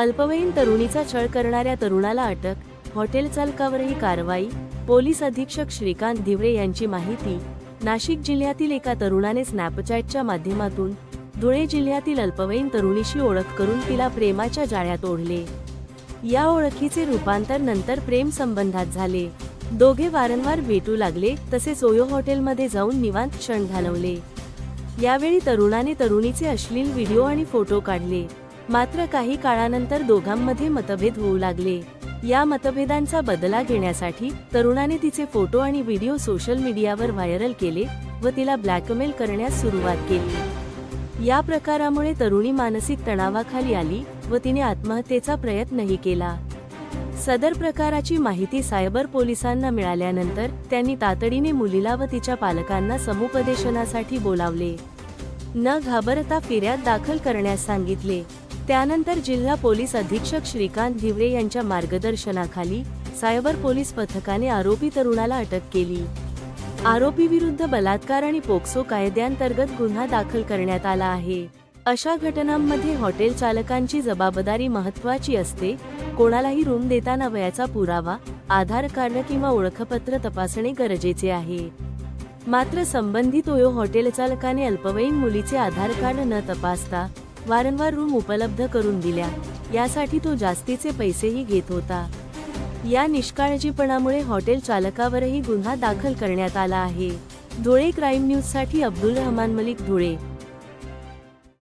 अल्पवयीन तरुणीचा छळ करणाऱ्या तरुणाला अटक हॉटेल चालकावरही कारवाई पोलीस अधीक्षक श्रीकांत धिवरे यांची माहिती नाशिक जिल्ह्यातील एका तरुणाने स्नॅपचॅटच्या माध्यमातून धुळे जिल्ह्यातील अल्पवयीन तरुणीशी ओळख करून तिला प्रेमाच्या जाळ्यात ओढले. या ओळखीचे रूपांतर नंतर प्रेम संबंधात झाले. दोघे वारंवार भेटू लागले तसेच ओयो हॉटेलमध्ये जाऊन निवांत क्षण घालवले. यावेळी तरुणाने तरुणीचे अश्लील व्हिडिओ आणि फोटो काढले. मात्र काही काळानंतर दोघांमध्ये मतभेद होऊ लागले. या मतभेदांचा बदला घेण्यासाठी तरुणाने तिचे फोटो आणि व्हिडिओ सोशल मीडियावर व्हायरल केले व तिला ब्लॅकमेल करण्यास सुरुवात केली. या प्रकारामुळे तरुणी मानसिक तणावाखाली आली व तिने आत्महत्येचा प्रयत्नही केला. सदर प्रकाराची माहिती सायबर पोलिसांना मिळाल्यानंतर त्यांनी तातडीने मुलीला व तिच्या पालकांना समुपदेशनासाठी बोलावले. न घाबरता फिर्याद दाखल करण्यास सांगितले. त्यानंतर जिल्हा पोलीस अधीक्षक श्रीकांत धिवरे यांच्या मार्गदर्शनाखाली सायबर पोलीस पथकाने आरोपी तरुणाला अटक केली. आरोपी विरुद्ध बलात्कार आणि पोक्सो कायद्यांतर्गत गुन्हा दाखल करण्यात आला आहे. अशा घटनांमध्ये हॉटेल चालकांची जबाबदारी महत्वाची असते कोणालाही रूम देताना वयाचा पुरावा आधार कार्ड किंवा ओळखपत्र तपासणे गरजेचे आहे. मात्र संबंधित ओयो हॉटेल चालकाने अल्पवयीन मुलीचे आधार कार्ड न तपासता वारंवार रूम उपलब्ध करून दिल्या. यासाठी तो जास्तीचे पैसेही घेत होता. या निष्काळजीपणामुळे हॉटेल चालकावरही गुन्हा दाखल करण्यात आला आहे. धुळे क्राईम न्यूजसाठी अब्दुल रहमान मलिक धुळे.